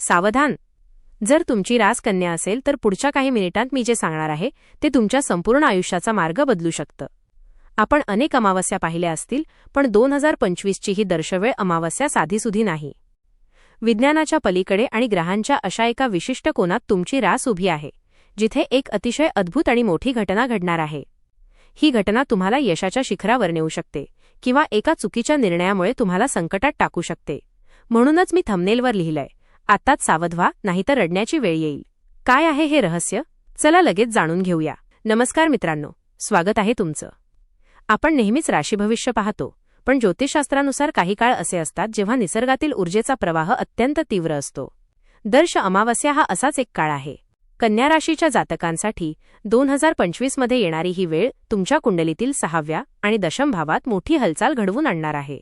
सावधान. जर तुमची रास कन्या असेल तर पुढच्या काही मिनिटांत मी जे सांगणार आहे ते तुमच्या संपूर्ण आयुष्याचा मार्ग बदलू शकतं. आपण अनेक अमावस्या पाहिल्या असतील पण दोन हजार पंचवीसची ही दर्शवेळ अमावस्या साधीसुधी नाही. विज्ञानाच्या पलीकडे आणि ग्रहांच्या अशा एका विशिष्ट कोनात तुमची रास उभी आहे जिथे एक अतिशय अद्भुत आणि मोठी घटना घडणार आहे. ही घटना तुम्हाला यशाच्या शिखरावर नेऊ शकते किंवा एका चुकीच्या निर्णयामुळे तुम्हाला संकटात टाकू शकते. म्हणूनच मी थमनेलवर लिहिलंय आत्ताच सावध व्हा नाहीतर रडण्याची वेळ येईल. काय आहे हे रहस्य? चला लगेच जाणून घेऊया. नमस्कार मित्रांनो स्वागत आहे तुमचं. आपण नेहमीच राशीभविष्य पाहतो पण ज्योतिषशास्त्रानुसार काही काळ असे असतात जेव्हा निसर्गातील ऊर्जेचा प्रवाह अत्यंत तीव्र असतो. दर्श अमावस्या हा असाच एक काळ आहे. कन्या राशीच्या जातकांसाठी दोन हजार पंचवीसमध्ये येणारी ही वेळ तुमच्या कुंडलीतील सहाव्या आणि दशम भावात मोठी हालचाल घडवून आणणार आहे.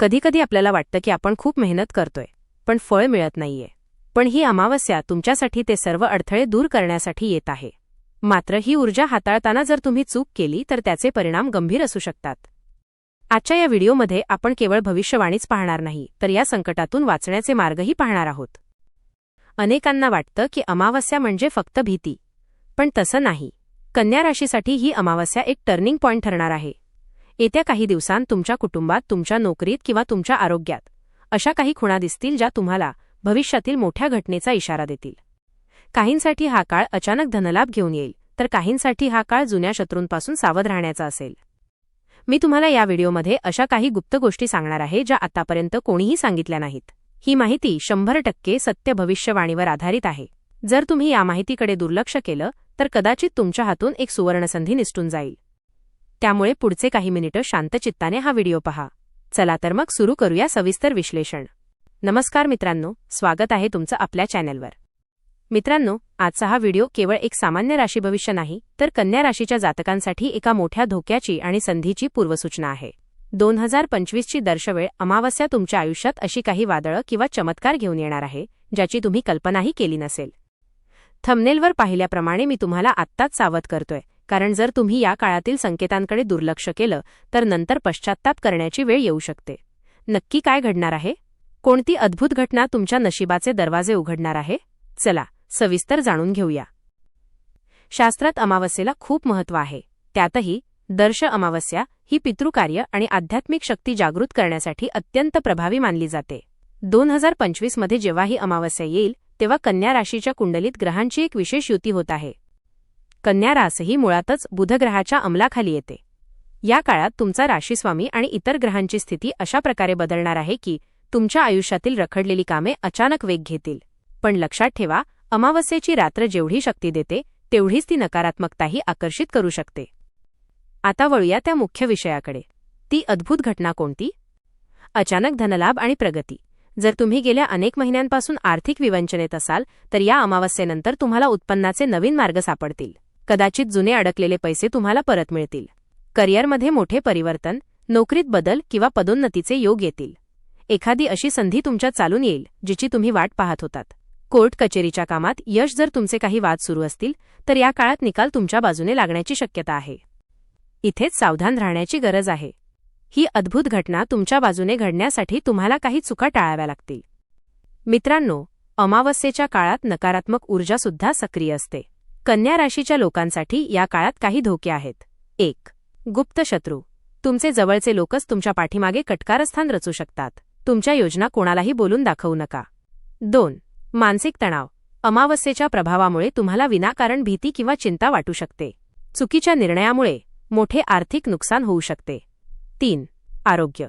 कधीकधी आपल्याला वाटतं की आपण खूप मेहनत करतोय. पण फळ मिळत नाहीये. पण ही अमावस्या तुमच्यासाठी ते सर्व अडथळे दूर करण्यासाठी येत आहे. मात्र ही ऊर्जा हाताळताना जर तुम्ही चूक केली तर त्याचे परिणाम गंभीर असू शकतात. आजच्या या व्हिडिओमध्ये आपण केवळ भविष्यवाणीच पाहणार नाही तर या संकटातून वाचण्याचे मार्गही पाहणार आहोत. अनेकांना वाटतं की अमावस्या म्हणजे फक्त भीती. पण तसं नाही. कन्या राशीसाठी ही अमावस्या एक टर्निंग पॉइंट ठरणार आहे. येत्या काही दिवसांत तुमच्या कुटुंबात तुमच्या नोकरीत किंवा तुमच्या आरोग्यात अशा काही खुणा दिसतील ज्या तुम्हाला भविष्यातील मोठ्या घटनेचा इशारा देतील. काहींसाठी हा काळ अचानक धनलाभ घेऊन येईल तर काहींसाठी हा काळ जुन्या शत्रूंपासून सावध राहण्याचा असेल. मी तुम्हाला या व्हिडिओमध्ये अशा काही गुप्त गोष्टी सांगणार आहे ज्या आतापर्यंत कोणीही सांगितल्या नाहीत. ही माहिती शंभर टक्के सत्य भविष्यवाणीवर आधारित आहे. जर तुम्ही या माहितीकडे दुर्लक्ष केलं तर कदाचित तुमच्या हातून एक सुवर्णसंधी निसटून जाईल. त्यामुळे पुढचे काही मिनिटं शांतचित्ताने हा व्हिडिओ पहा. चला तर मग सुरू करूया सविस्तर विश्लेषण. नमस्कार मित्रांनो स्वागत आहे तुमचं आपल्या चॅनलवर. मित्रांनो आजचा हा व्हिडिओ केवळ एक सामान्य राशी भविष्य नाही तर कन्या राशीच्या जातकांसाठी एका मोठ्या धोक्याची आणि संधीची पूर्वसूचना आहे. दोन हजार पंचवीसची दर्शवेळ अमावस्या तुमच्या आयुष्यात अशी काही वादळं किंवा चमत्कार घेऊन येणार आहे ज्याची तुम्ही कल्पनाही केली नसेल. थंबनेलवर पाहिल्याप्रमाणे मी तुम्हाला आत्ताच सावध करतोय कारण जर तुम्ही या काळातील संकेतांकडे दुर्लक्ष केलं तर नंतर पश्चाताप करण्याची वेळ येऊ शकते. नक्की काय घडणार आहे? कोणती अद्भुत घटना तुमच्या नशिबाचे दरवाजे उघडणार आहे? चला सविस्तर जाणून घेऊया. शास्त्रात अमावस्येला खूप महत्त्व आहे. त्यातही दर्श अमावस्या ही पितृकार्य आणि आध्यात्मिक शक्ती जागृत करण्यासाठी अत्यंत प्रभावी मानली जाते. दोन हजार पंचवीसमध्ये जेव्हा ही अमावस्या येईल तेव्हा कन्या राशीच्या कुंडलीत ग्रहांची एक विशेष युती होत आहे. कन्या रास ही मुळातच बुधग्रहाच्या अंमलाखाली येते. या काळात तुमचा राशीस्वामी आणि इतर ग्रहांची स्थिती अशा प्रकारे बदलणार आहे की तुमच्या आयुष्यातील रखडलेली कामे अचानक वेग घेतील. पण लक्षात ठेवा अमावस्येची रात्र जेवढी शक्ती देते तेवढीच ती नकारात्मकताही आकर्षित करू शकते. आता वळूया त्या मुख्य विषयाकडे. ती अद्भुत घटना कोणती? अचानक धनलाभ आणि प्रगती. जर तुम्ही गेल्या अनेक महिन्यांपासून आर्थिक विवंचनेत असाल तर या अमावस्येनंतर तुम्हाला उत्पन्नाचे नवीन मार्ग सापडतील. कदाचित जुने अडकलेले पैसे तुम्हाला परत मिळतील. करिअरमध्ये मोठे परिवर्तन नोकरीत बदल किंवा पदोन्नतीचे योग येतील. एखादी अशी संधी तुमच्या चालून येईल जिची तुम्ही वाट पाहत होतात. कोर्ट कचेरीच्या कामात यश जर तुमचे काही वाद सुरू असतील तर या काळात निकाल तुमच्या बाजूने लागण्याची शक्यता आहे. इथेच सावधान राहण्याची गरज आहे. ही अद्भुत घटना तुमच्या बाजूने घडण्यासाठी तुम्हाला काही चुका टाळाव्या लागतील. मित्रांनो अमावस्येच्या काळात नकारात्मक ऊर्जासुद्धा सक्रिय असते. कन्या राशीच्या लोकांसाठी या काळात काही धोके आहेत. एक. गुप्त शत्रू. तुमचे जवळचे लोकच तुमच्या पाठीमागे कटकारस्थान रचू शकतात. तुमच्या योजना कोणालाही बोलून दाखवू नका. दोन. मानसिक तणाव. अमावस्येच्या प्रभावामुळे तुम्हाला विनाकारण भीती किंवा चिंता वाटू शकते. चुकीच्या निर्णयामुळे मोठे आर्थिक नुकसान होऊ शकते. तीन. आरोग्य.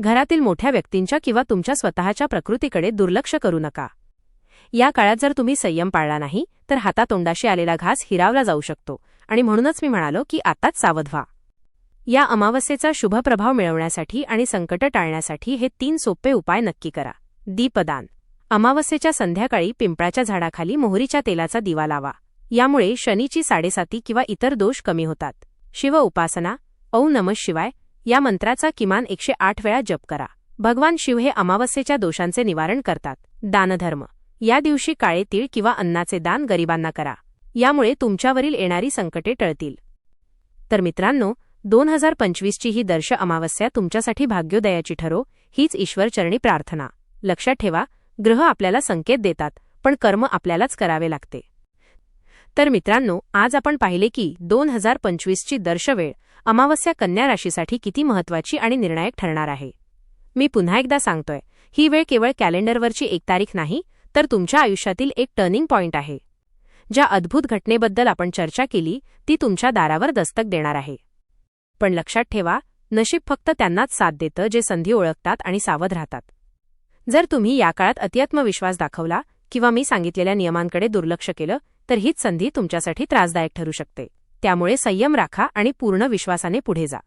घरातील मोठ्या व्यक्तींच्या किंवा तुमच्या स्वतःच्या प्रकृतीकडे दुर्लक्ष करू नका. या काळात जर तुम्ही संयम पाळला नाही तर हातातोंडाशी आलेला घास हिरावला जाऊ शकतो. आणि म्हणूनच मी म्हणालो की आताच सावध व्हा. या अमावस्येचा शुभ प्रभाव मिळवण्यासाठी आणि संकट टाळण्यासाठी हे तीन सोपे उपाय नक्की करा. दीपदान. अमावस्येच्या संध्याकाळी पिंपळाच्या झाडाखाली मोहरीच्या तेलाचा दिवा लावा. यामुळे शनीची साडेसाती किंवा इतर दोष कमी होतात. शिव उपासना. औ नम शिवाय. या मंत्राचा किमान एकशे आठ वेळा जप करा. भगवान शिव हे अमावस्येच्या दोषांचे निवारण करतात. दानधर्म. या दिवशी काळे तीळ किंवा अन्नाचे दान गरिबांना करा. यामुळे तुमच्यावरील येणारी संकटे टळतील. तर मित्रांनो दोन हजार पंचवीसची ही दर्श अमावस्या तुमच्यासाठी भाग्योदयाची ठरो हीच ईश्वरचरणी प्रार्थना. लक्षात ठेवा ग्रह आपल्याला संकेत देतात पण कर्म आपल्यालाच करावे लागते. तर मित्रांनो आज आपण पाहिले की दोन हजार पंचवीसची दर्शवेळ अमावस्या कन्या राशीसाठी किती महत्वाची आणि निर्णायक ठरणार आहे. मी पुन्हा एकदा सांगतोय ही वेळ केवळ कॅलेंडरवरची एक तारीख नाही तर तुमच्या आयुष्यातील एक टर्निंग पॉइंट आहे. ज्या अद्भुत घटनेबद्दल आपण चर्चा केली ती तुमच्या दारावर दस्तक देणार आहे. पण लक्षात ठेवा नशीब फक्त त्यांनाच साथ देतं जे संधी ओळखतात आणि सावध राहतात. जर तुम्ही या काळात अतिआत्मविश्वास दाखवला किंवा मी सांगितलेल्या नियमांकडे दुर्लक्ष केलं तर हीच संधी तुमच्यासाठी त्रासदायक ठरू शकते. त्यामुळे संयम राखा आणि पूर्ण विश्वासाने पुढे जा.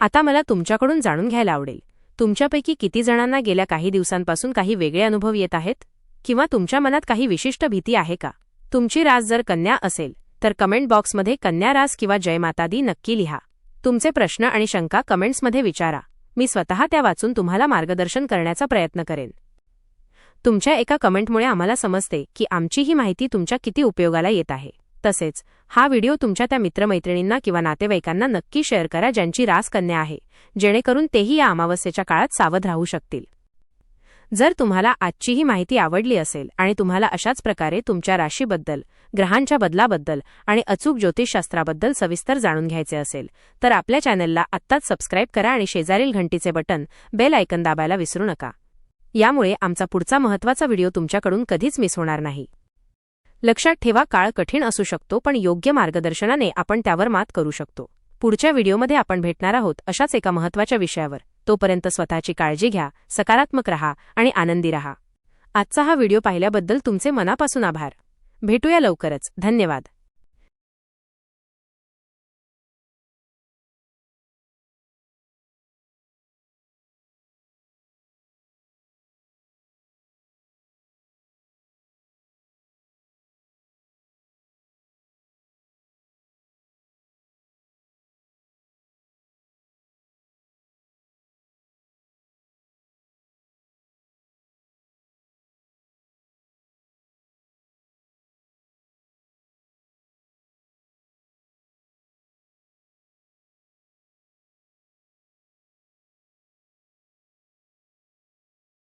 आता मला तुमच्याकडून जाणून घ्यायला आवडेल. तुमच्यापैकी किती जणांना गेल्या काही दिवसांपासून काही वेगळे अनुभव येत आहेत? किंवा तुमच्या मनात काही विशिष्ट भीती आहे का? तुमची रास जर कन्या असेल तर कमेंट बॉक्समध्ये कन्या रास किंवा जयमातादी दी नक्की लिहा. तुमचे प्रश्न आणि शंका कमेंट्समध्ये विचारा. मी स्वतः त्या वाचून तुम्हाला मार्गदर्शन करण्याचा प्रयत्न करेन. तुमच्या एका कमेंटमुळे आम्हाला समजते की आमची ही माहिती तुमच्या किती उपयोगाला येत आहे. तसेच हा व्हिडिओ तुमच्या त्या मित्रमैत्रिणींना किंवा नातेवाईकांना नक्की शेअर करा ज्यांची रास कन्या आहे जेणेकरून तेही या अमावस्येच्या काळात सावध राहू शकतील. जर तुम्हाला आजची ही माहिती आवडली असेल आणि तुम्हाला अशाच प्रकारे तुमच्या राशीबद्दल ग्रहांच्या बदलाबद्दल आणि अचूक ज्योतिषशास्त्राबद्दल सविस्तर जाणून घ्यायचे असेल तर आपल्या चॅनलला आत्ताच सबस्क्राईब करा आणि शेजारील घंटीचे बटन बेल आयकन दाबायला विसरू नका. यामुळे आमचा पुढचा महत्त्वाचा व्हिडिओ तुमच्याकडून कधीच मिस होणार नाही. लक्षात ठेवा काळ कठीण असू शकतो पण योग्य मार्गदर्शनाने आपण त्यावर मात करू शकतो. पुढच्या व्हिडिओमध्ये आपण भेटणार आहोत अशाच एका महत्त्वाच्या विषयावर. तोपर्यंत स्वतःची काळजी घ्या सकारात्मक रहा आणि आनंदी रहा. आजचा हा व्हिडिओ पाहिल्याबद्दल तुमचे मनापासून आभार. भेटूया लवकरच. धन्यवाद.